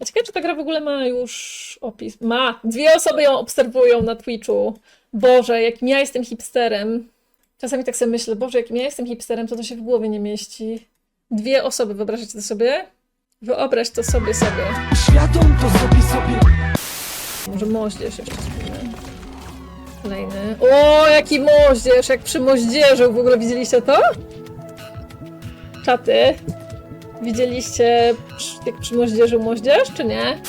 A ciekawe, czy ta gra w ogóle ma już opis. Ma! Dwie osoby ją obserwują na Twitchu. Boże, jakim ja jestem hipsterem. Czasami tak sobie myślę, Boże, jakim ja jestem hipsterem, to to się w głowie nie mieści. Dwie osoby, wyobrażacie to sobie? Wyobraź to sobie sobie. Świadom to sobie sobie Może moździerz jeszcze spróbujmy. Kolejny. O, jaki moździerz! Jak przy moździerzu. W ogóle widzieliście to? Czaty. Widzieliście jak przy moździerzu moździerz, czy nie?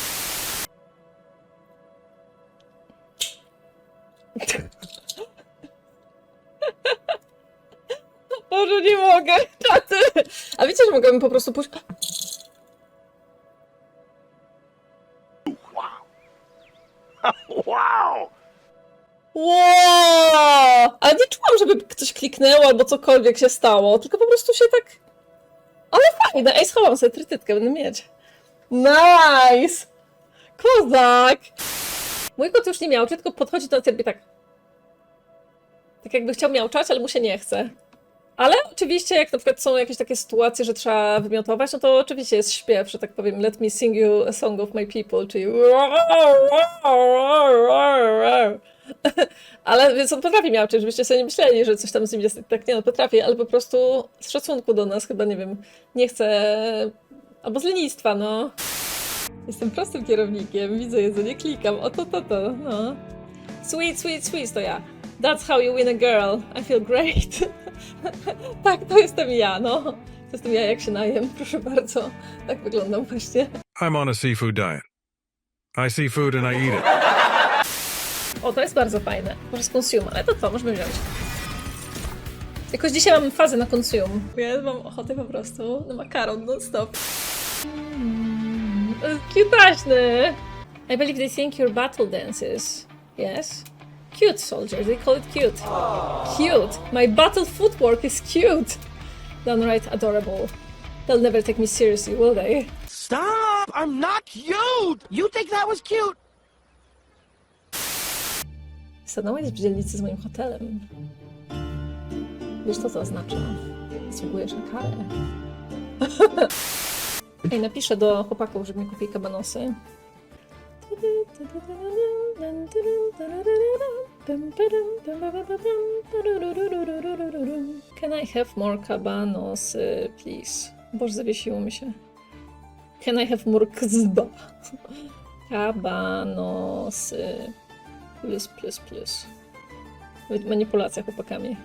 Boże, nie mogę! Czaty! A wiecie, że mogłabym po prostu pójść... Wow! Wow! Ale nie czułam, żeby coś kliknęło albo cokolwiek się stało, tylko po prostu się tak... Ale fajne! Ej, schowam sobie trytytkę, będę mieć. Nice! Kozak! Mój kot już nie miał, tylko podchodzi do robi tak. Tak jakby chciał miauczać, ale mu się nie chce. Ale oczywiście, jak na przykład są jakieś takie sytuacje, że trzeba wymiotować, no to oczywiście jest śpiew, że tak powiem, let me sing you a song of my people, czyli ale więc on potrafi miauczyć, żebyście sobie nie myśleli, że coś tam z nim jest tak nie, no potrafi, ale po prostu z szacunku do nas chyba, nie wiem, nie chce, albo z lenistwa, no. Jestem prostym kierownikiem, widzę jedzenie, klikam, o to, to, to, no. Sweet, sweet, sweet, to ja. That's how you win a girl. I feel great. tak, to jestem ja, no. To jestem ja, jak się najem, proszę bardzo. Tak wyglądam właśnie. I'm on a seafood diet. I see food and I eat it. O, to jest bardzo fajne. Może z consume, ale to co, możemy wziąć. Jakoś dzisiaj mam fazę na consume. Ja mam ochotę po prostu na makaron non-stop. Mm, Cutaśny! I believe they think your battle dances. Yes? Cute, soldier. They call it cute. Cute. My battle footwork is cute. Downright adorable. They'll never take me seriously, will they? Stop! I'm not cute! You think that was cute? Stanąłeś w dzielnicy z moim hotelem. Wiesz, co to oznacza? Zasługujesz na karę. Ej, napiszę do chłopaków, żeby mi kupili kabanosy. Can I have more kabanosy, please? Boże, zawiesiło mi się. Can I have more kzba? Kabanosy. Plus, plus, plus. Manipulacja chłopakami.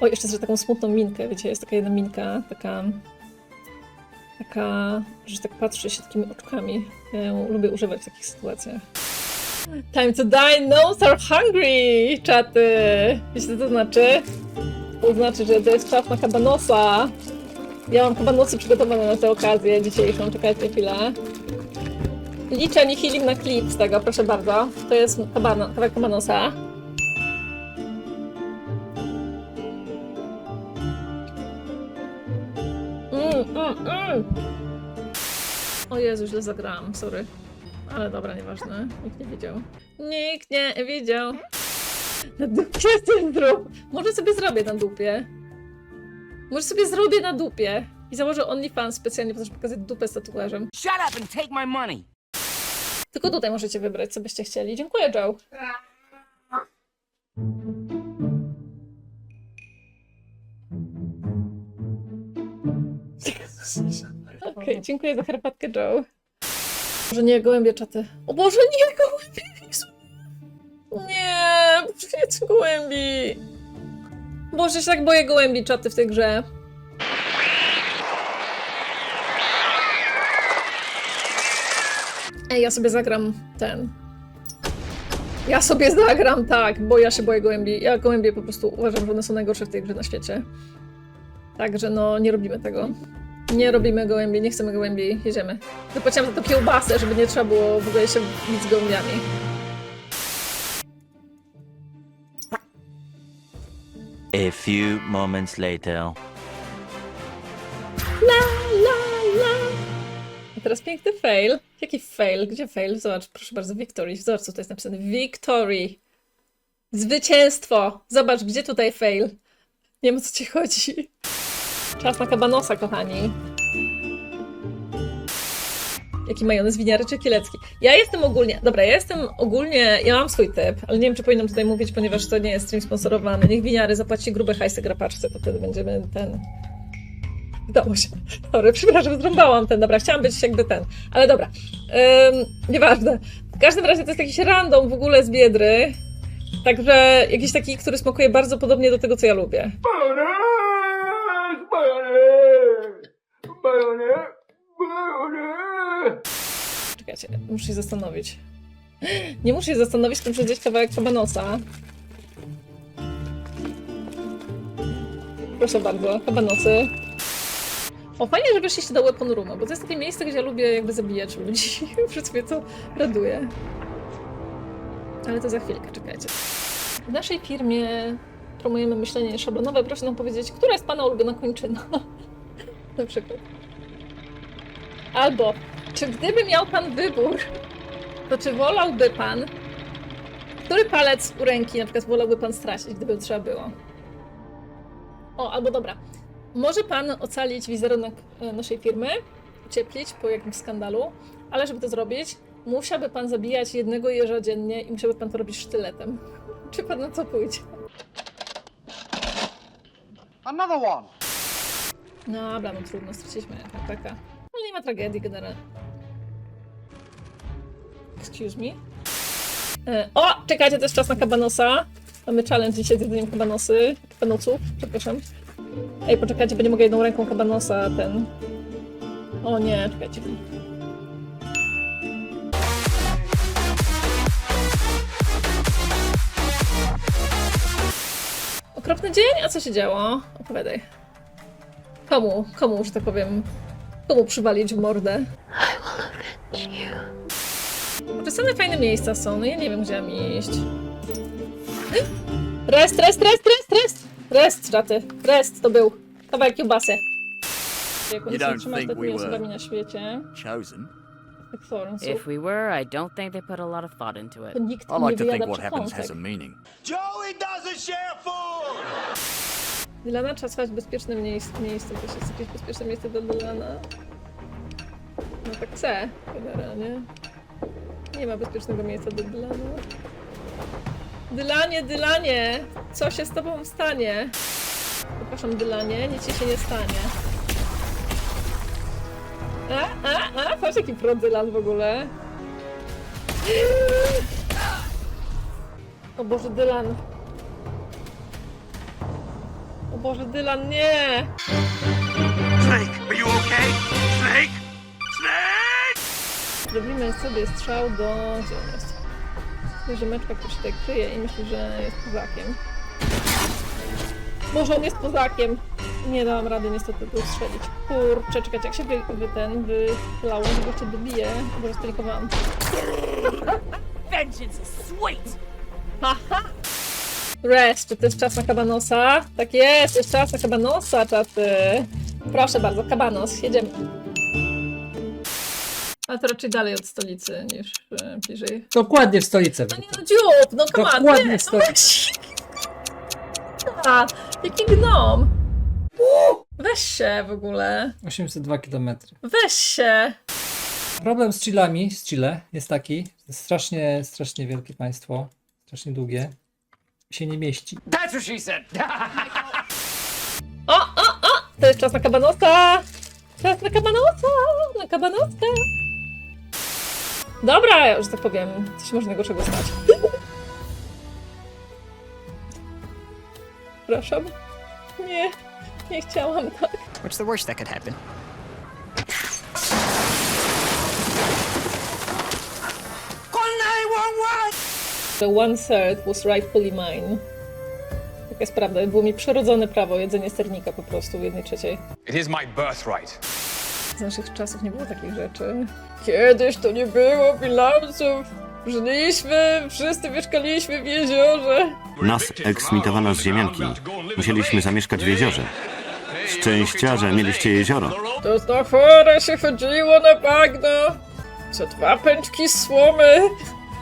O, jeszcze zrobię taką smutną minkę, wiecie, jest taka jedna minka, taka... Taka, że tak patrzy się takimi oczkami. Ja lubię używać w takich sytuacjach. Time to dine, nose are hungry! Czaty! Wiecie, co to znaczy? To znaczy, że to jest czas na kabanosa. Ja mam kabanosy przygotowane na tę okazję dzisiejszą, czekajcie chwilę. Liczę Nihilim na klip z tego, proszę bardzo. To jest kawałek kabanosa. Mm, mm, mm. O Jezu, źle zagrałam, sorry. Ale dobra, nieważne. Nikt nie widział. Nikt nie widział. Na dupie ten zrób. Może sobie zrobię na dupie. Może sobie zrobię na dupie. I założę OnlyFans specjalnie po to, żeby pokazać dupę z tatuażem. Shut up and take my money. Tylko tutaj możecie wybrać, co byście chcieli. Dziękuję, Joe. Okej, dziękuję za herbatkę, Joe. Boże, nie, gołębie czaty. O Boże, nie, gołębie! Jezu. Nie, nie gołębi. Boże, się tak boję gołębi czaty w tej grze. Ja sobie zagram ten. Ja sobie zagram, tak, bo ja się boję gołębi. Ja gołębie po prostu uważam, że one są najgorsze w tej grze na świecie. Także no, nie robimy tego. Nie robimy gołębi, nie chcemy gołębi, jedziemy. Wypłaciłam za to kiełbasę, żeby nie trzeba było w ogóle się bić z gołębiami. A few moments later. La, la, la. Teraz piękny fail. Jaki fail? Gdzie fail? Zobacz, proszę bardzo, Victory. Zobacz, co to jest napisane. Victory. Zwycięstwo. Zobacz, gdzie tutaj fail. Nie wiem, o co ci chodzi. Czas na kabanosa, kochani. Jaki majonez winiary czy kielecki? Ja jestem ogólnie, dobra, ja jestem ogólnie, ja mam swój typ, ale nie wiem, czy powinnam tutaj mówić, ponieważ to nie jest stream sponsorowany. Niech winiary zapłaci grube hajsy grapaczce, to wtedy będziemy ten... Udało się. Dobra, przepraszam, zrąbałam ten, dobra, chciałam być jakby ten, ale dobra. Ym, nieważne. W każdym razie to jest jakiś random w ogóle z Biedry, także jakiś taki, który smakuje bardzo podobnie do tego, co ja lubię. Czekajcie, muszę się zastanowić. Nie muszę się zastanowić, tylko muszę zjeść kawałek kabanosa. Proszę bardzo, kabanosy. O, fajnie, że weszliście do Weapon Roomu, bo to jest takie miejsce, gdzie ja lubię jakby zabijać ludzi. Przez mnie to raduje. Ale to za chwilkę, czekajcie. W naszej firmie promujemy myślenie szablonowe. Proszę nam powiedzieć, która jest Pana ulubiona kończyna? Na przykład. Albo, czy gdyby miał Pan wybór, to czy wolałby Pan, który palec u ręki na przykład wolałby Pan stracić, gdyby trzeba było? O, albo dobra. Może Pan ocalić wizerunek e, naszej firmy, ucieplić po jakimś skandalu, ale żeby to zrobić, musiałby Pan zabijać jednego jeża dziennie i musiałby Pan to robić sztyletem. Czy Pan na co pójdzie? Another one. No, dobra, no trudno, straciliśmy taka. No nie ma tragedii generalnie. Excuse me. E, O, czekajcie, to jest czas na kabanosa. Mamy challenge dzisiaj z jedzeniem kabanosy. Kabanosów, przepraszam. Ej, poczekajcie, bo nie mogę jedną ręką kabanosa ten... O nie, czekajcie. Okropny dzień? A co się działo? Opowiadaj. Komu, komu, że tak powiem, komu przywalić w mordę? Bo same fajne miejsca są, no ja nie wiem, gdzie mam iść. Rest, rest, rest, rest, rest! Rest, żaty, rest to był. Kawałek kiełbasy. Jak don't trzymać think we were- osobami na świecie. chosen. Tak. If we were, I don't think they put a lot of thought into it. To nikt I nie like to wyjada think what happens has a przekąsek. meaning. Joey doesn't share food. Dylana trzeba słuchać w bezpiecznym miejscu. miejscu. To jest jakieś bezpieczne miejsce dla Dylana. No tak chcę, generalnie. Nie ma bezpiecznego miejsca dla Dylana. Dylanie, Dylanie! Co się z tobą stanie? Przepraszam, Dylanie, nic ci się nie stanie. A, a, a, patrz jaki pro Dylan w ogóle. O Boże, Dylan. O Boże, Dylan, nie! Snake, are you okay? Snake? Snake! Zrobimy sobie strzał do... Gdzie on jest? Myślę, że meczka, który się tutaj kryje i myśli, że jest pozakiem. Może on jest pozakiem! Nie dałam rady niestety tu strzelić. Kurczę, czekajcie, jak się wy, wy ten wychylałem, żeby jeszcze dobiję, bo rozpanikowałam. Vengeance is sweet! Haha! Rest, czy to jest czas na kabanosa? Tak jest, jest czas na kabanosa, czaty. Proszę bardzo, kabanos, jedziemy. Ale to raczej dalej od stolicy niż e, bliżej. Dokładnie w stolicy. No nie no, dziób, no come on, Dokładnie nie, w no weź. A, jaki gnom. Weź się w ogóle, 802 km. weź się. Problem z chillami, z Chile jest taki, że strasznie, strasznie wielkie państwo, strasznie długie, się nie mieści. That's what she said. O, o, o, to jest czas na kabanosa. Czas na kabanosa, na kabanosa. Dobra, że tak powiem, coś można gorszego stać. Proszę. Nie, nie chciałam tak. What's the worst that could happen? The one third was rightfully mine. Taka jest prawda, było mi przyrodzone prawo jedzenie sternika po prostu w jednej trzeciej. It is my birthright. Z naszych czasów nie było takich rzeczy. Kiedyś to nie było bilansów. Żyliśmy, wszyscy mieszkaliśmy w jeziorze. Nas eksmitowano z ziemianki. Musieliśmy zamieszkać w jeziorze. Szczęścia, że mieliście jezioro. To na chore się chodziło na bagno. Co dwa pęczki słomy,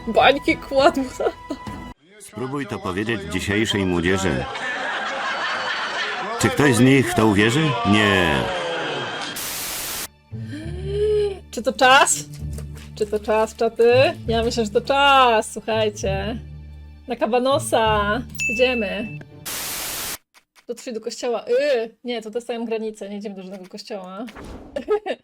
bańki kładła. Spróbuj to powiedzieć dzisiejszej młodzieży. Czy ktoś z nich w to uwierzy? Nie. Czy to czas? Czy to czas, czaty? Ja myślę, że to czas, słuchajcie. Na kabanosa. Idziemy. Dotrzyj do kościoła. Yy, nie, to dostają granicę, nie idziemy do żadnego kościoła.